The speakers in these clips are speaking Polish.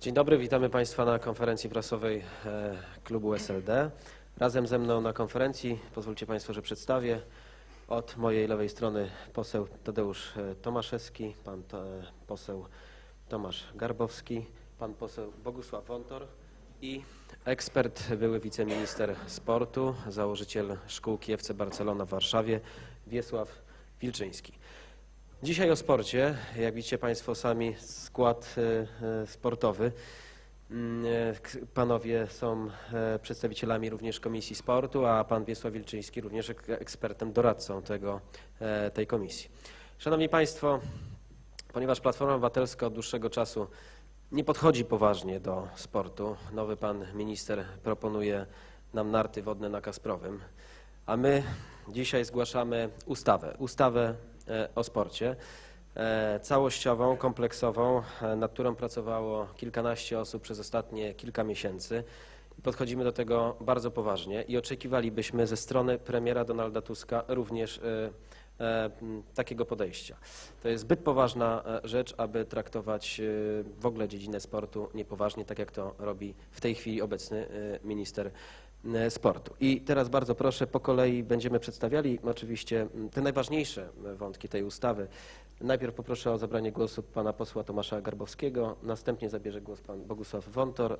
Dzień dobry, witamy Państwa na konferencji prasowej e, klubu SLD. Razem ze mną na konferencji, pozwólcie Państwo, że przedstawię, od mojej lewej strony poseł Tadeusz e, Tomaszewski, pan e, poseł Tomasz Garbowski, pan poseł Bogusław Wontor i ekspert, były wiceminister sportu, założyciel szkół Kiewce Barcelona w Warszawie, Wiesław Wilczyński. Dzisiaj o sporcie. Jak widzicie Państwo sami, skład e, e, sportowy. Mm, e, Panowie są przedstawicielami również Komisji Sportu, a pan Wiesław Wilczyński również ek- ekspertem, doradcą tego, tej komisji. Szanowni Państwo, ponieważ Platforma Obywatelska od dłuższego czasu nie podchodzi poważnie do sportu, nowy pan minister proponuje nam narty wodne na Kasprowym, a my dzisiaj zgłaszamy ustawę, ustawę o sporcie, e, całościową, kompleksową, e, nad którą pracowało kilkanaście osób przez ostatnie kilka miesięcy. Podchodzimy do tego bardzo poważnie i oczekiwalibyśmy ze strony premiera Donalda Tuska również e, e, takiego podejścia. To jest zbyt poważna e, rzecz, aby traktować e, w ogóle dziedzinę sportu niepoważnie, tak jak to robi w tej chwili obecny e, minister e, sportu. I teraz bardzo proszę, po kolei będziemy przedstawiali oczywiście m, te najważniejsze e, wątki tej ustawy. Najpierw poproszę o zabranie głosu pana posła Tomasza Garbowskiego, następnie zabierze głos pan Bogusław Wontor,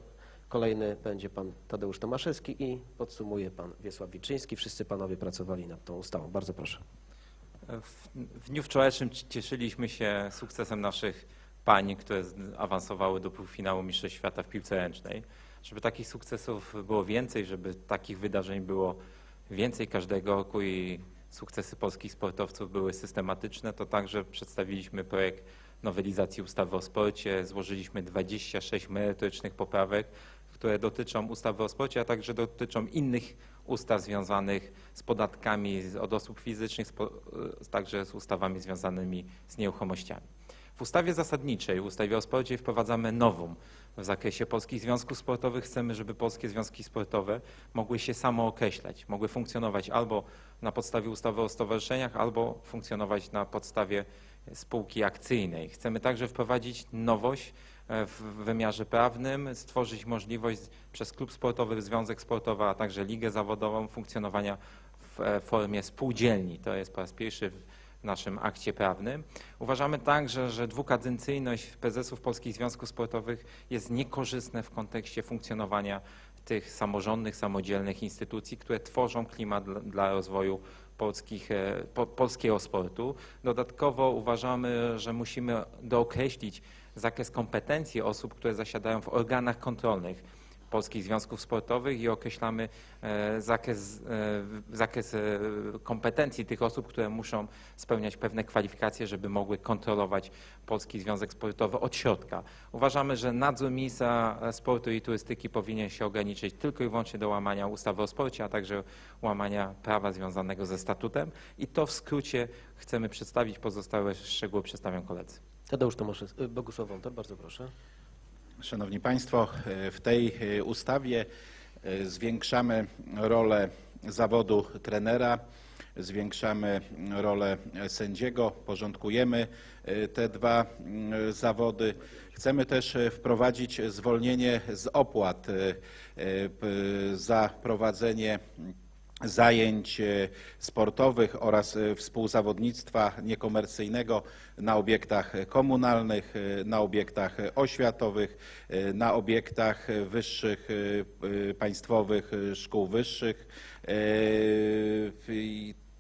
kolejny będzie pan Tadeusz Tomaszewski i podsumuje pan Wiesław Wilczyński. Wszyscy panowie pracowali nad tą ustawą. Bardzo proszę. W, w dniu wczorajszym ci- cieszyliśmy się sukcesem naszych pań, które awansowały do półfinału Mistrzostw Świata w piłce ręcznej. Żeby takich sukcesów było więcej, żeby takich wydarzeń było więcej każdego roku i sukcesy polskich sportowców były systematyczne, to także przedstawiliśmy projekt nowelizacji ustawy o sporcie. Złożyliśmy 26 merytorycznych poprawek, które dotyczą ustawy o sporcie, a także dotyczą innych ustaw związanych z podatkami od osób fizycznych, z- także z ustawami związanymi z nieruchomościami. W ustawie zasadniczej, w ustawie o sporcie wprowadzamy nową w zakresie polskich związków sportowych. Chcemy, żeby polskie związki sportowe mogły się samookreślać, mogły funkcjonować albo na podstawie ustawy o stowarzyszeniach, albo funkcjonować na podstawie spółki akcyjnej. Chcemy także wprowadzić nowość e, w wymiarze prawnym, stworzyć możliwość przez klub sportowy, związek sportowy, a także ligę zawodową funkcjonowania w e, formie spółdzielni. To jest po raz pierwszy w naszym akcie prawnym. Uważamy także, że dwukadencyjność prezesów polskich związków sportowych jest niekorzystna w kontekście funkcjonowania tych samorządnych, samodzielnych instytucji, które tworzą klimat dla, dla rozwoju polskich, e, po, polskiego sportu. Dodatkowo uważamy, że musimy dookreślić zakres kompetencji osób, które zasiadają w organach kontrolnych polskich związków sportowych i określamy e, zakres, e, zakres e, kompetencji tych osób, które muszą spełniać pewne kwalifikacje, żeby mogły kontrolować Polski Związek Sportowy od środka. Uważamy, że nadzór ministra sportu i turystyki powinien się ograniczyć tylko i wyłącznie do łamania ustawy o sporcie, a także łamania prawa związanego ze statutem i to w skrócie chcemy przedstawić, pozostałe szczegóły przedstawią koledzy. Tadeusz Tomaszewski, Bogusław Wontor, bardzo proszę. Szanowni Państwo, w tej e, ustawie e, zwiększamy rolę zawodu trenera, zwiększamy rolę sędziego, porządkujemy e, te dwa mm, zawody. Chcemy też wprowadzić zwolnienie z opłat za prowadzenie zajęć e, sportowych oraz e, współzawodnictwa niekomercyjnego na obiektach komunalnych, e, na obiektach oświatowych, na obiektach wyższych, państwowych szkół wyższych.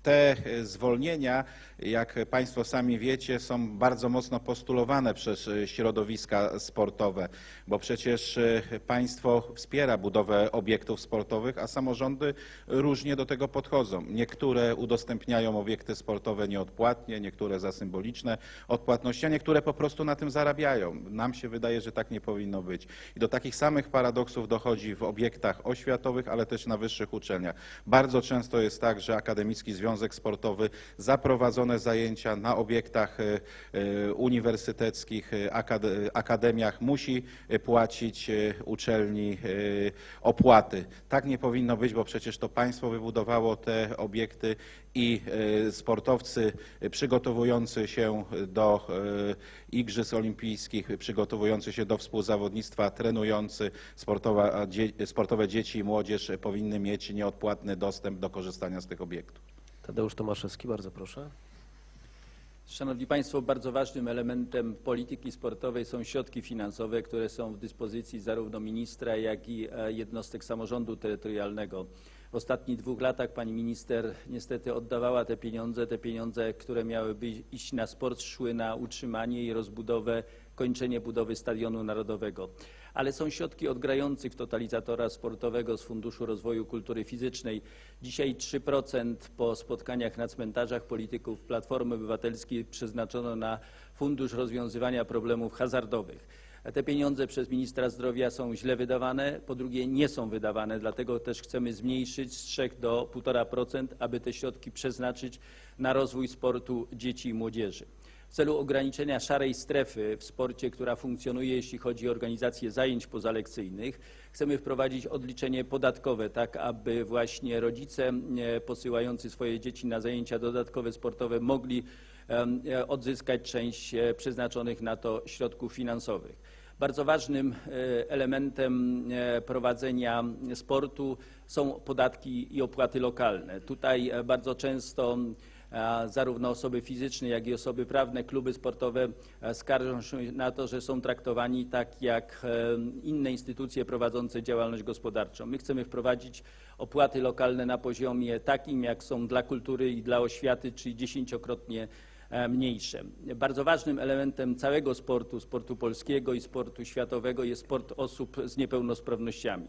Te e, zwolnienia, jak Państwo sami wiecie, są bardzo mocno postulowane przez e, środowiska sportowe, bo przecież e, państwo wspiera budowę obiektów sportowych, a samorządy różnie do tego podchodzą. Niektóre udostępniają obiekty sportowe nieodpłatnie, niektóre za symboliczne odpłatności, a niektóre po prostu na tym zarabiają. Nam się wydaje, że tak nie powinno być. I do takich samych paradoksów dochodzi w obiektach oświatowych, ale też na wyższych uczelniach. Bardzo często jest tak, że Akademicki Związek sportowy za prowadzone zajęcia na obiektach e, e, uniwersyteckich, e, akad- akademiach musi płacić uczelni opłaty. Tak nie powinno być, bo przecież to państwo wybudowało te obiekty i sportowcy przygotowujący się do Igrzysk Olimpijskich, przygotowujący się do współzawodnictwa, trenujący sportowa, sportowe dzieci i młodzież powinny mieć nieodpłatny dostęp do korzystania z tych obiektów. Tadeusz Tomaszewski, bardzo proszę. Szanowni Państwo, bardzo ważnym elementem polityki sportowej są środki finansowe, które są w dyspozycji zarówno ministra, jak i e, jednostek samorządu terytorialnego. W ostatnich dwóch latach pani minister niestety oddawała te pieniądze. Te pieniądze, które miałyby iść na sport, szły na utrzymanie i rozbudowę, kończenie budowy Stadionu Narodowego. Ale są środki od grających w totalizatora sportowego z Funduszu Rozwoju Kultury Fizycznej. Dzisiaj 3% po spotkaniach na cmentarzach polityków Platformy Obywatelskiej przeznaczono na Fundusz Rozwiązywania Problemów Hazardowych. Te pieniądze przez ministra zdrowia są źle wydawane, po drugie nie są wydawane, dlatego też chcemy zmniejszyć z 3 do 1,5%, aby te środki przeznaczyć na rozwój sportu dzieci i młodzieży. W celu ograniczenia szarej strefy w sporcie, która funkcjonuje, jeśli chodzi o organizację zajęć pozalekcyjnych, chcemy wprowadzić odliczenie podatkowe, tak aby właśnie rodzice e, posyłający swoje dzieci na zajęcia dodatkowe sportowe mogli e, odzyskać część e, przeznaczonych na to środków finansowych. Bardzo ważnym elementem prowadzenia sportu są podatki i opłaty lokalne. Tutaj bardzo często zarówno osoby fizyczne, jak i osoby prawne, kluby sportowe e, skarżą się na to, że są traktowani tak jak e, inne instytucje prowadzące działalność gospodarczą. My chcemy wprowadzić opłaty lokalne na poziomie takim, jak są dla kultury i dla oświaty, czyli dziesięciokrotnie e, mniejsze. Bardzo ważnym elementem całego sportu, sportu polskiego i sportu światowego jest sport osób z niepełnosprawnościami.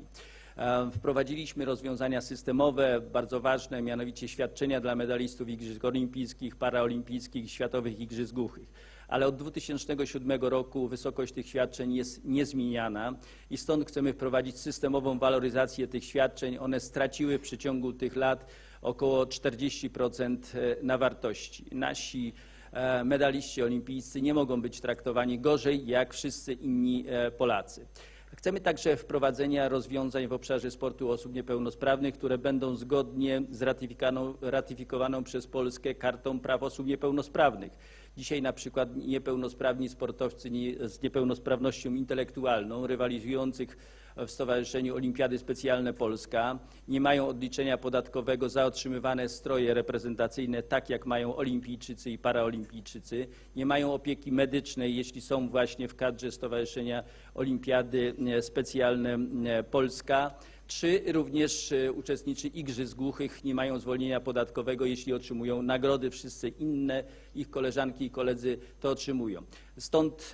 E, Wprowadziliśmy rozwiązania systemowe, bardzo ważne, mianowicie świadczenia dla medalistów Igrzysk Olimpijskich, Paraolimpijskich i Światowych Igrzysk Głuchych. Ale od 2007 roku wysokość tych świadczeń jest niezmieniana i stąd chcemy wprowadzić systemową waloryzację tych świadczeń. One straciły w przeciągu tych lat około 40% na wartości. Nasi e, medaliści olimpijscy nie mogą być traktowani gorzej jak wszyscy inni e, Polacy. Chcemy także wprowadzenia rozwiązań w obszarze sportu osób niepełnosprawnych, które będą zgodnie z ratyfikowaną przez Polskę Kartą Praw Osób Niepełnosprawnych. Dzisiaj na przykład niepełnosprawni sportowcy z niepełnosprawnością intelektualną, rywalizujących w Stowarzyszeniu Olimpiady Specjalne Polska, nie mają odliczenia podatkowego za otrzymywane stroje reprezentacyjne, tak jak mają olimpijczycy i paraolimpijczycy, nie mają opieki medycznej, jeśli są właśnie w kadrze Stowarzyszenia Olimpiady e, Specjalne e, Polska, czy również e, uczestnicy Igrzysk Głuchych nie mają zwolnienia podatkowego, jeśli otrzymują nagrody. Wszyscy inne ich koleżanki i koledzy to otrzymują. Stąd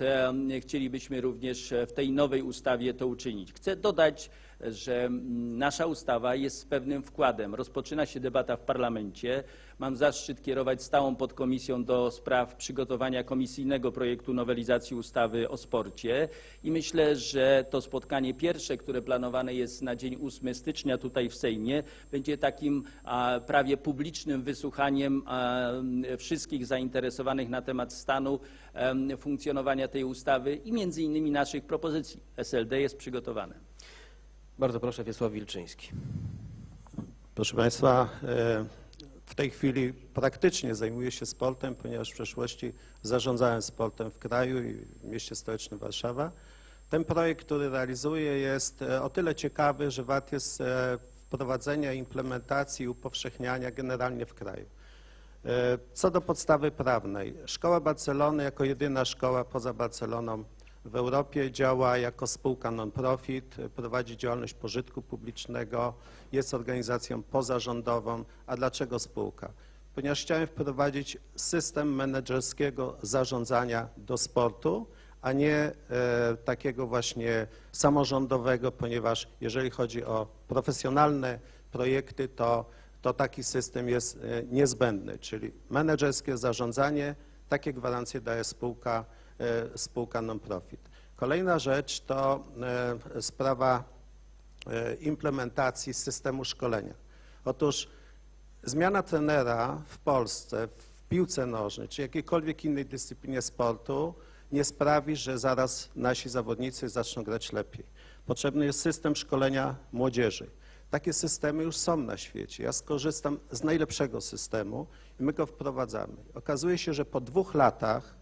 chcielibyśmy również e, w tej nowej ustawie to uczynić. Chcę dodać, że nasza ustawa jest pewnym wkładem. Rozpoczyna się debata w parlamencie. Mam zaszczyt kierować stałą podkomisją do spraw przygotowania komisyjnego projektu nowelizacji ustawy o sporcie i myślę, że to spotkanie pierwsze, które planowane jest na dzień 8 stycznia tutaj w Sejmie, będzie takim prawie publicznym wysłuchaniem wszystkich zainteresowanych na temat stanu funkcjonowania tej ustawy i między innymi naszych propozycji. SLD jest przygotowane. Bardzo proszę, Wiesław Wilczyński. Proszę Państwa, e, w tej chwili praktycznie zajmuję się sportem, ponieważ w przeszłości zarządzałem sportem w kraju i w mieście stołecznym Warszawa. Ten projekt, który realizuję jest e, o tyle ciekawy, że wart jest e, wprowadzenia, implementacji i upowszechniania generalnie w kraju. E, Co do podstawy prawnej, Szkoła Barcelony jako jedyna szkoła poza Barceloną w Europie działa jako spółka non-profit, prowadzi działalność pożytku publicznego, jest organizacją pozarządową. A dlaczego spółka? Ponieważ chciałem wprowadzić system menedżerskiego zarządzania do sportu, a nie e, takiego właśnie samorządowego, ponieważ jeżeli chodzi o profesjonalne projekty, to, to taki system jest e, niezbędny, czyli menedżerskie zarządzanie, takie gwarancje daje spółka, e, spółka non-profit. Kolejna rzecz to e, sprawa implementacji systemu szkolenia. Otóż zmiana trenera w Polsce w piłce nożnej czy jakiejkolwiek innej dyscyplinie sportu nie sprawi, że zaraz nasi zawodnicy zaczną grać lepiej. Potrzebny jest system szkolenia młodzieży. Takie systemy już są na świecie. Ja skorzystam z najlepszego systemu i my go wprowadzamy. Okazuje się, że po dwóch latach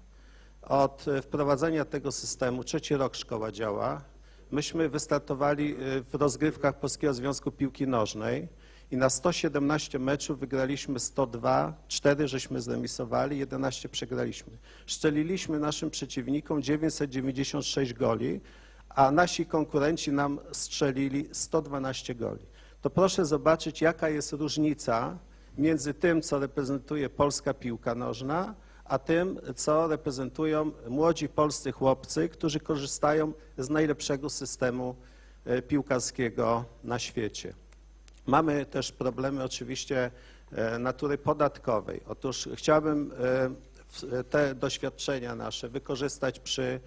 od e, wprowadzenia tego systemu, trzeci rok szkoła działa, myśmy wystartowali e, w rozgrywkach Polskiego Związku Piłki Nożnej i na 117 meczów wygraliśmy 102, 4 żeśmy zremisowali, 11 przegraliśmy. Szczeliliśmy naszym przeciwnikom 996 goli, a nasi konkurenci nam strzelili 112 goli. To proszę zobaczyć, jaka jest różnica między tym, co reprezentuje polska piłka nożna, a tym, co reprezentują młodzi polscy chłopcy, którzy korzystają z najlepszego systemu e, piłkarskiego na świecie. Mamy też problemy oczywiście e, natury podatkowej. Otóż chciałbym e, te doświadczenia nasze wykorzystać przy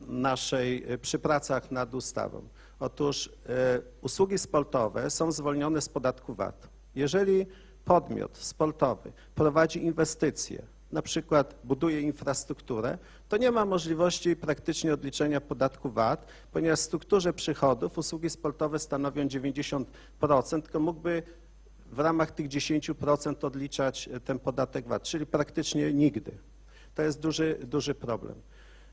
naszej, przy pracach nad ustawą. Otóż e, usługi sportowe są zwolnione z podatku VAT. Jeżeli podmiot sportowy prowadzi inwestycje, na przykład buduje infrastrukturę, to nie ma możliwości praktycznie odliczenia podatku VAT, ponieważ w strukturze przychodów usługi sportowe stanowią 90%, tylko mógłby w ramach tych 10% odliczać e, ten podatek VAT, czyli praktycznie nigdy. To jest duży, duży problem.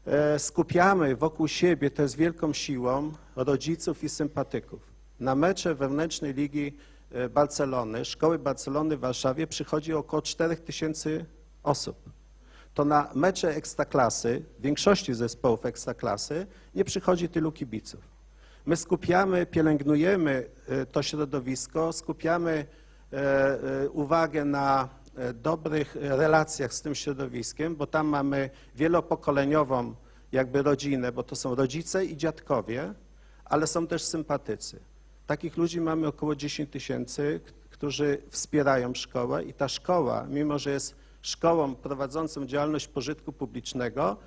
E, Skupiamy wokół siebie, to jest wielką siłą, rodziców i sympatyków. Na mecze wewnętrznej ligi e, Barcelony, szkoły Barcelony w Warszawie przychodzi około 4 tysięcy osób. To na mecze ekstraklasy, większości zespołów ekstraklasy, nie przychodzi tylu kibiców. My skupiamy, pielęgnujemy e, to środowisko, skupiamy uwagę na dobrych relacjach z tym środowiskiem, bo tam mamy wielopokoleniową jakby rodzinę, bo to są rodzice i dziadkowie, ale są też sympatycy. Takich ludzi mamy około 10 tysięcy, którzy wspierają szkołę i ta szkoła, mimo że jest szkołą prowadzącą działalność pożytku publicznego,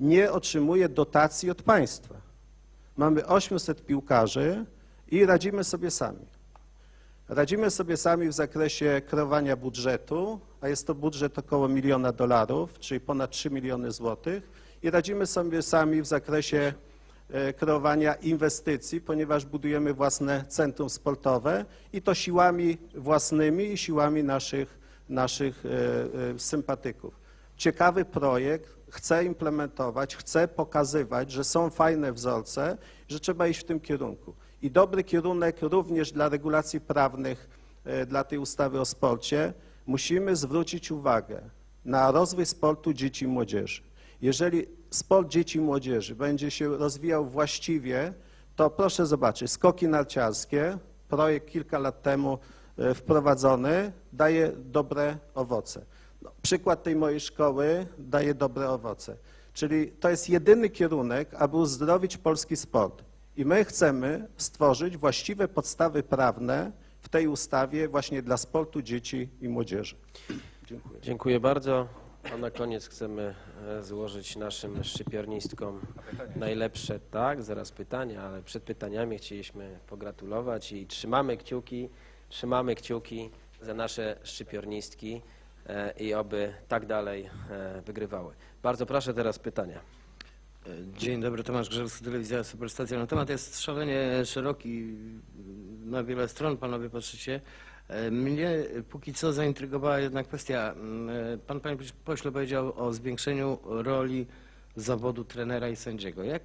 nie otrzymuje dotacji od państwa. Mamy 800 piłkarzy i radzimy sobie sami. Radzimy sobie sami w zakresie kreowania budżetu, a jest to budżet około miliona dolarów, czyli ponad 3 miliony złotych. I radzimy sobie sami w zakresie e, kreowania inwestycji, ponieważ budujemy własne centrum sportowe i to siłami własnymi i siłami naszych, naszych e, e, sympatyków. Ciekawy projekt, chcę implementować, chcę pokazywać, że są fajne wzorce, że trzeba iść w tym kierunku. I dobry kierunek również dla regulacji prawnych, e, dla tej ustawy o sporcie, musimy zwrócić uwagę na rozwój sportu dzieci i młodzieży. Jeżeli sport dzieci i młodzieży będzie się rozwijał właściwie, to proszę zobaczyć, skoki narciarskie, projekt kilka lat temu e, wprowadzony, daje dobre owoce. No, przykład tej mojej szkoły daje dobre owoce. Czyli to jest jedyny kierunek, aby uzdrowić polski sport. I my chcemy stworzyć właściwe podstawy prawne w tej ustawie właśnie dla sportu dzieci i młodzieży. Dziękuję. Dziękuję bardzo. A na koniec chcemy e, złożyć naszym szczypiornistkom najlepsze, tak, zaraz pytania, ale przed pytaniami chcieliśmy pogratulować i trzymamy kciuki, trzymamy kciuki za nasze szczypiornistki e, i oby tak dalej e, wygrywały. Bardzo proszę teraz pytania. Dzień dobry, Tomasz Grzelski, Telewizja Superstacja. No, temat jest szalenie szeroki, na wiele stron panowie patrzycie. E, Mnie póki co zaintrygowała jedna kwestia. Mm, Pan, panie pośle, powiedział o zwiększeniu roli zawodu trenera i sędziego. Jak,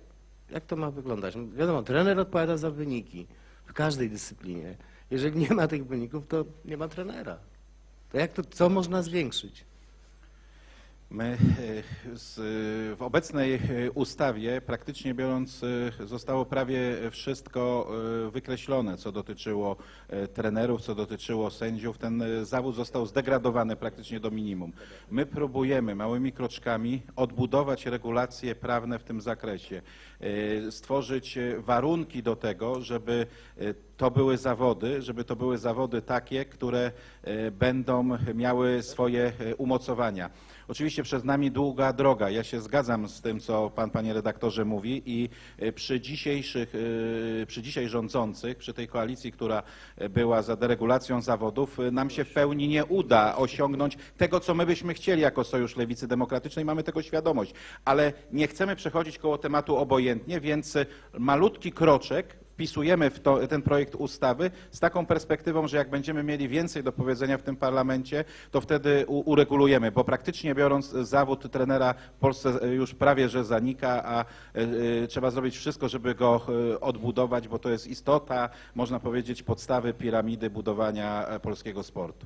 jak to ma wyglądać? No, wiadomo, trener odpowiada za wyniki w każdej dyscyplinie. Jeżeli nie ma tych wyników, to nie ma trenera. To jak to, co można zwiększyć? My e, z, w obecnej e, ustawie praktycznie biorąc e, zostało prawie wszystko wykreślone, co dotyczyło trenerów, co dotyczyło sędziów. Ten zawód został zdegradowany praktycznie do minimum. My próbujemy małymi kroczkami odbudować regulacje prawne w tym zakresie, stworzyć warunki do tego, żeby to były zawody, żeby to były zawody takie, które e, będą miały swoje e, umocowania. Oczywiście przed nami długa droga. Ja się zgadzam z tym, co pan, panie redaktorze, mówi i e, przy dzisiejszych, przy dzisiaj rządzących, przy tej koalicji, która była za deregulacją zawodów, nam się w pełni nie uda osiągnąć tego, co my byśmy chcieli jako Sojusz Lewicy Demokratycznej. Mamy tego świadomość, ale nie chcemy przechodzić koło tematu obojętnie, więc malutki kroczek wpisujemy w to, ten projekt ustawy z taką perspektywą, że jak będziemy mieli więcej do powiedzenia w tym parlamencie, to wtedy u, uregulujemy, bo praktycznie biorąc zawód trenera w Polsce e, już prawie że zanika, a e, trzeba zrobić wszystko, żeby go e, odbudować, bo to jest istota, można powiedzieć, podstawy piramidy budowania polskiego sportu.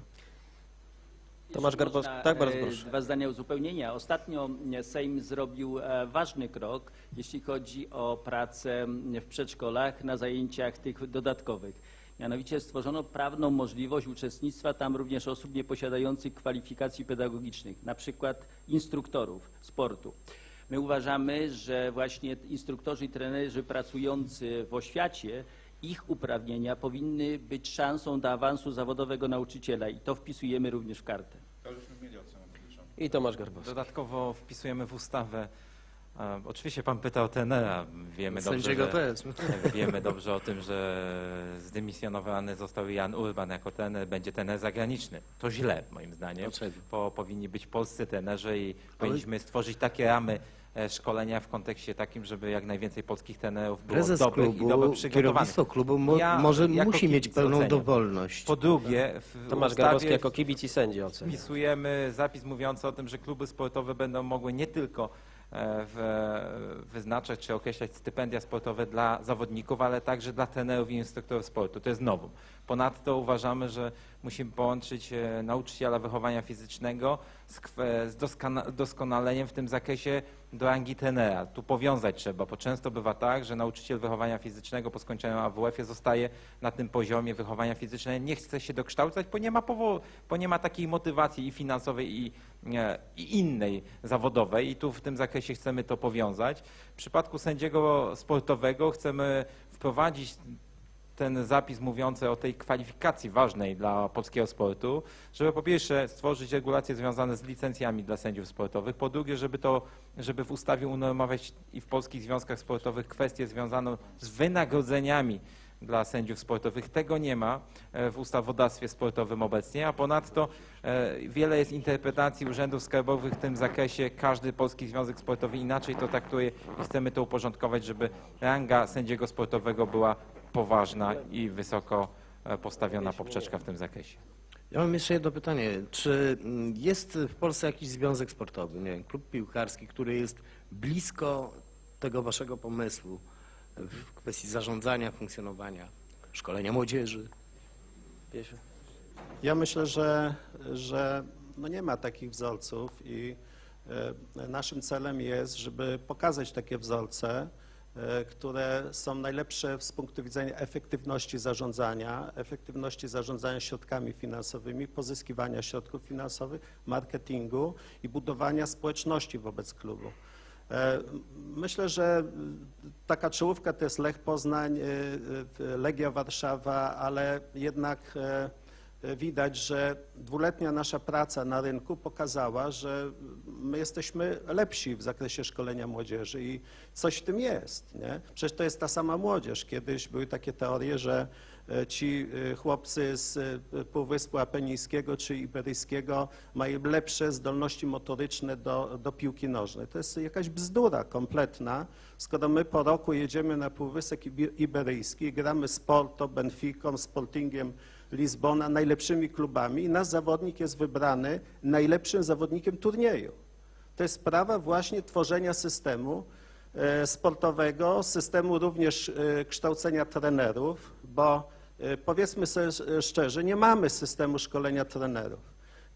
Tomasz Garbowski. Tak, bardzo e, proszę. Dwa zdania uzupełnienia. Ostatnio e, Sejm zrobił e, ważny krok, jeśli chodzi o pracę w przedszkolach na zajęciach tych dodatkowych. Mianowicie stworzono prawną możliwość uczestnictwa tam również osób nieposiadających kwalifikacji pedagogicznych, na przykład instruktorów sportu. My uważamy, że właśnie instruktorzy i trenerzy pracujący w oświacie, ich uprawnienia powinny być szansą do awansu zawodowego nauczyciela i to wpisujemy również w kartę. I Tomasz Garbowski. Dodatkowo wpisujemy w ustawę, oczywiście pan pyta o tenera, wiemy dobrze, Sędziego że, wiemy dobrze o tym, że zdymisjonowany został Jan Urban jako tener, będzie tener zagraniczny. To źle moim zdaniem, Dlaczego? bo powinni być polscy tenerzy i powinniśmy stworzyć takie ramy e, szkolenia w kontekście takim, żeby jak najwięcej polskich tenerów było Prezes dobrych i dobrze klubu, przygotowanych. kierownictwo klubu mo, Ja może jako musi mieć pełną dowolność. Po drugie, w Tomasz ustawie Garbowski jako kibic i sędzia ocenia. wpisujemy zapis mówiący o tym, że kluby sportowe będą mogły nie tylko wyznaczać czy określać stypendia sportowe dla zawodników, ale także dla trenerów i instruktorów sportu. To jest nowum. Ponadto uważamy, że musimy połączyć e, nauczyciela wychowania fizycznego z, z doskonaleniem w tym zakresie do rangi trenera. Tu powiązać trzeba, bo często bywa tak, że nauczyciel wychowania fizycznego po skończeniu AWF-ie zostaje na tym poziomie wychowania fizycznego, nie chce się dokształcać, bo nie ma, powo- bo nie ma takiej motywacji i finansowej, i, i innej zawodowej i tu w tym zakresie chcemy to powiązać. W przypadku sędziego sportowego chcemy wprowadzić ten zapis mówiący o tej kwalifikacji ważnej dla polskiego sportu, żeby po pierwsze stworzyć regulacje związane z licencjami dla sędziów sportowych, po drugie, żeby to, żeby w ustawie unormować i w polskich związkach sportowych kwestię związaną z wynagrodzeniami dla sędziów sportowych. Tego nie ma e, w ustawodawstwie sportowym obecnie, a ponadto e, wiele jest interpretacji urzędów skarbowych w tym zakresie. Każdy polski związek sportowy inaczej to traktuje i chcemy to uporządkować, żeby ranga sędziego sportowego była poważna i wysoko e, postawiona poprzeczka w tym zakresie. Ja mam jeszcze jedno pytanie. Czy mm, jest w Polsce jakiś związek sportowy, nie wiem, klub piłkarski, który jest blisko tego waszego pomysłu w kwestii zarządzania, funkcjonowania, szkolenia młodzieży? Ja myślę, że, że no nie ma takich wzorców i e, naszym celem jest, żeby pokazać takie wzorce, które są najlepsze z punktu widzenia efektywności zarządzania, efektywności zarządzania środkami finansowymi, pozyskiwania środków finansowych, marketingu i budowania społeczności wobec klubu. E, Myślę, że taka czołówka to jest Lech Poznań, e, e, Legia Warszawa, ale jednak e, widać, że dwuletnia nasza praca na rynku pokazała, że my jesteśmy lepsi w zakresie szkolenia młodzieży i coś w tym jest. Nie? Przecież to jest ta sama młodzież. Kiedyś były takie teorie, że e, ci e, chłopcy z e, Półwyspu Apenińskiego czy Iberyjskiego mają lepsze zdolności motoryczne do, do piłki nożnej. To jest jakaś bzdura kompletna, skoro my po roku jedziemy na Półwysep Iberyjski gramy z Porto, Benficą, Sportingiem Lizbona, najlepszymi klubami i nasz zawodnik jest wybrany najlepszym zawodnikiem turnieju. To jest sprawa właśnie tworzenia systemu e, sportowego, systemu również e, kształcenia trenerów, bo e, powiedzmy sobie szczerze, nie mamy systemu szkolenia trenerów.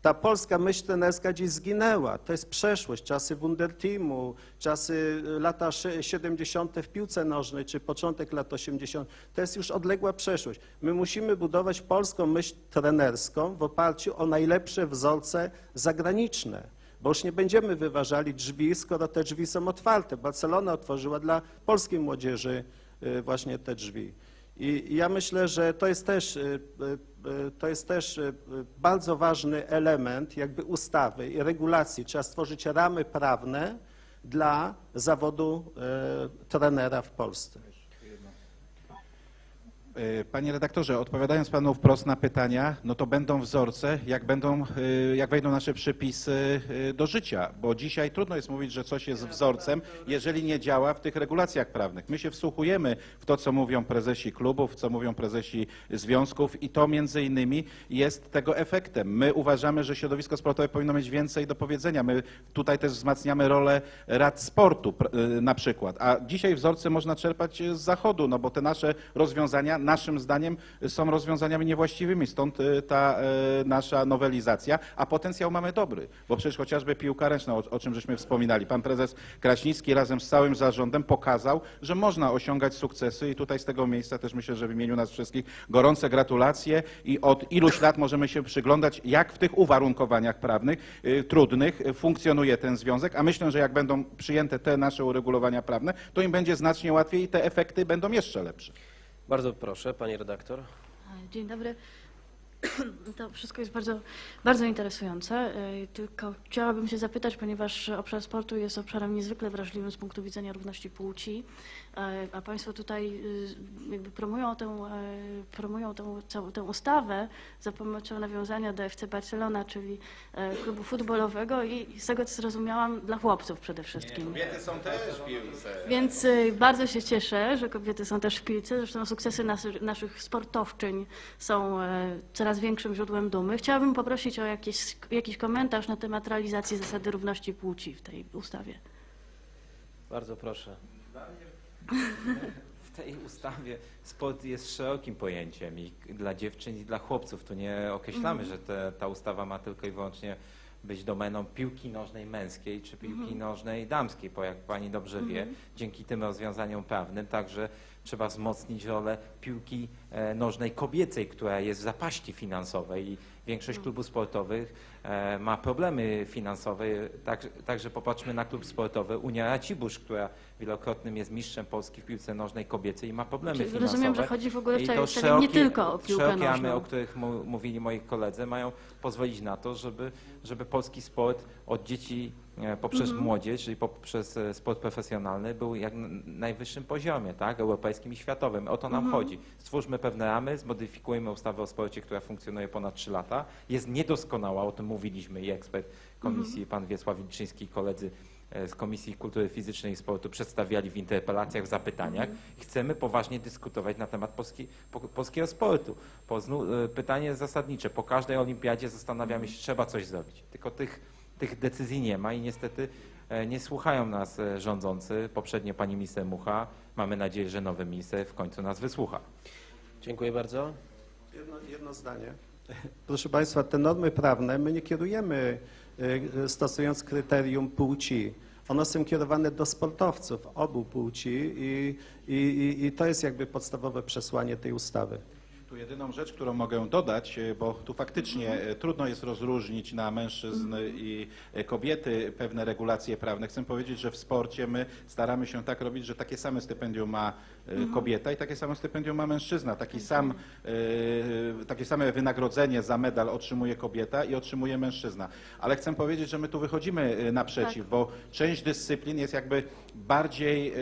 Ta polska myśl trenerska dziś zginęła. To jest przeszłość, czasy Wunderteamu, czasy lata sze- 70. w piłce nożnej, czy początek lat 80. To jest już odległa przeszłość. My musimy budować polską myśl trenerską w oparciu o najlepsze wzorce zagraniczne. Bo już nie będziemy wyważali drzwi, skoro te drzwi są otwarte. Barcelona otworzyła dla polskiej młodzieży y, właśnie te drzwi. I ja myślę, że to jest też, y, y, to jest też bardzo ważny element jakby ustawy i regulacji. Trzeba stworzyć ramy prawne dla zawodu trenera w Polsce. E, Panie redaktorze, odpowiadając panu wprost na pytania, no to będą wzorce, jak będą, e, jak wejdą nasze przepisy e, do życia, bo dzisiaj trudno jest mówić, że coś jest wzorcem, jeżeli nie działa w tych regulacjach prawnych. My się wsłuchujemy w to, co mówią prezesi klubów, co mówią prezesi związków i to między innymi jest tego efektem. My uważamy, że środowisko sportowe powinno mieć więcej do powiedzenia. My tutaj też wzmacniamy rolę rad sportu na przykład, a dzisiaj wzorce można czerpać z zachodu, no bo te nasze rozwiązania naszym zdaniem są rozwiązaniami niewłaściwymi, stąd e, ta e, nasza nowelizacja, a potencjał mamy dobry, bo przecież chociażby piłka ręczna, o, czym żeśmy wspominali, pan prezes Kraśnicki razem z całym zarządem pokazał, że można osiągać sukcesy i tutaj z tego miejsca też myślę, że w imieniu nas wszystkich gorące gratulacje i od iluś lat możemy się przyglądać, jak w tych uwarunkowaniach prawnych, y, trudnych y, funkcjonuje ten związek, a myślę, że jak będą przyjęte te nasze uregulowania prawne, to im będzie znacznie łatwiej i te efekty będą jeszcze lepsze. Bardzo proszę, pani redaktor. Dzień dobry. To wszystko jest bardzo, bardzo interesujące. Yy, Tylko chciałabym się zapytać, ponieważ obszar sportu jest obszarem niezwykle wrażliwym z punktu widzenia równości płci, a Państwo tutaj yy, jakby promują tę, yy, promują tę, całą, tę ustawę za pomocą nawiązania do FC Barcelona, czyli yy, klubu futbolowego i z tego co zrozumiałam dla chłopców przede wszystkim. Kobiety są też w piłce. Więc y, bardzo się cieszę, że kobiety są też w piłce. Zresztą sukcesy nas, naszych sportowczyń są e, coraz większym źródłem dumy. Chciałabym poprosić o jakiś, jakiś komentarz na temat realizacji zasady równości płci w tej ustawie. Bardzo proszę. W tej ustawie sport jest szerokim pojęciem i dla dziewczyn i dla chłopców. Tu nie określamy, że te, ta ustawa ma tylko i wyłącznie być domeną piłki nożnej męskiej czy piłki nożnej damskiej, bo jak pani dobrze wie, dzięki tym rozwiązaniom prawnym także trzeba wzmocnić rolę piłki e, nożnej kobiecej, która jest w zapaści finansowej i większość klubów sportowych e, ma problemy finansowe. Tak, także popatrzmy na klub sportowy Unia Racibórz, która wielokrotnym jest mistrzem Polski w piłce nożnej kobiecej i ma problemy Czyli finansowe. rozumiem, że chodzi w ogóle I to nie tylko o piłkę szerokie ramy, nożną. o których mu, mówili moi koledzy, mają pozwolić na to, żeby, żeby polski sport od dzieci e, poprzez Mhm. młodzież, czyli poprzez e, sport profesjonalny był jak na najwyższym poziomie, tak, europejskim i światowym. O to nam Mhm. chodzi. Stwórzmy pewne ramy, zmodyfikujmy ustawę o sporcie, która funkcjonuje ponad 3 lata. Jest niedoskonała, o tym mówiliśmy i ekspert komisji, Mhm. pan Wiesław Wilczyński i koledzy e, z Komisji Kultury Fizycznej i Sportu przedstawiali w interpelacjach, w zapytaniach. Mhm. Chcemy poważnie dyskutować na temat polski, po, polskiego sportu. Po, znu, e, pytanie jest zasadnicze. Po każdej olimpiadzie zastanawiamy się, trzeba coś zrobić. Tylko tych, tych decyzji nie ma i niestety e, nie słuchają nas rządzący. Poprzednio pani minister Mucha. Mamy nadzieję, że nowy minister w końcu nas wysłucha. Dziękuję bardzo. Jedno, jedno zdanie. Proszę Państwa, te normy prawne my nie kierujemy y, stosując kryterium płci. One są kierowane do sportowców obu płci i, i, i, i to jest jakby podstawowe przesłanie tej ustawy. Tu jedyną rzecz, którą mogę dodać, e, bo tu faktycznie e, trudno jest rozróżnić na mężczyzn i e, kobiety pewne regulacje prawne. Chcę powiedzieć, że w sporcie my staramy się tak robić, że takie same stypendium ma e, kobieta i takie samo stypendium ma mężczyzna. Taki sam, e, takie same wynagrodzenie za medal otrzymuje kobieta i otrzymuje mężczyzna. Ale chcę powiedzieć, że my tu wychodzimy naprzeciw, bo część dyscyplin jest jakby bardziej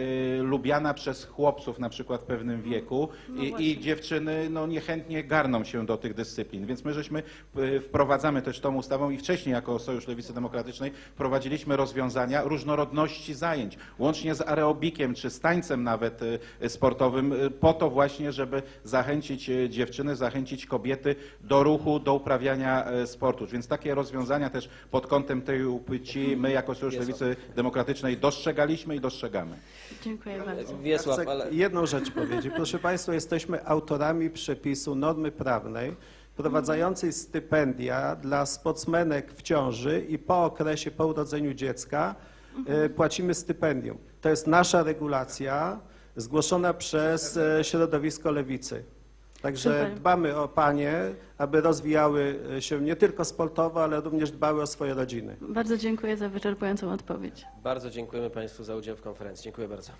lubiana przez chłopców na przykład w pewnym wieku i, i dziewczyny no, niechętnie garną się do tych dyscyplin. Więc my żeśmy e, wprowadzamy też tą ustawą i wcześniej jako Sojusz Lewicy Demokratycznej wprowadziliśmy rozwiązania różnorodności zajęć, łącznie z aerobikiem czy z tańcem nawet e, sportowym, e, po to właśnie, żeby zachęcić dziewczyny, zachęcić kobiety do ruchu, do uprawiania sportu. Więc takie rozwiązania też pod kątem tej płci my jako Sojusz Lewicy Demokratycznej dostrzegaliśmy i dostrzegamy. Dziękuję bardzo. Wiesław, ale jedną rzecz powiedzieć. Proszę Państwa, jesteśmy autorami przepisu normy prawnej wprowadzającej stypendia dla sportsmenek w ciąży i po okresie, po urodzeniu dziecka e, płacimy stypendium. To jest nasza regulacja zgłoszona przez e, środowisko lewicy. Także Super. dbamy o panie, aby rozwijały się nie tylko sportowo, ale również dbały o swoje rodziny. Bardzo dziękuję za wyczerpującą odpowiedź. bardzo dziękujemy Państwu za udział w konferencji. Dziękuję bardzo.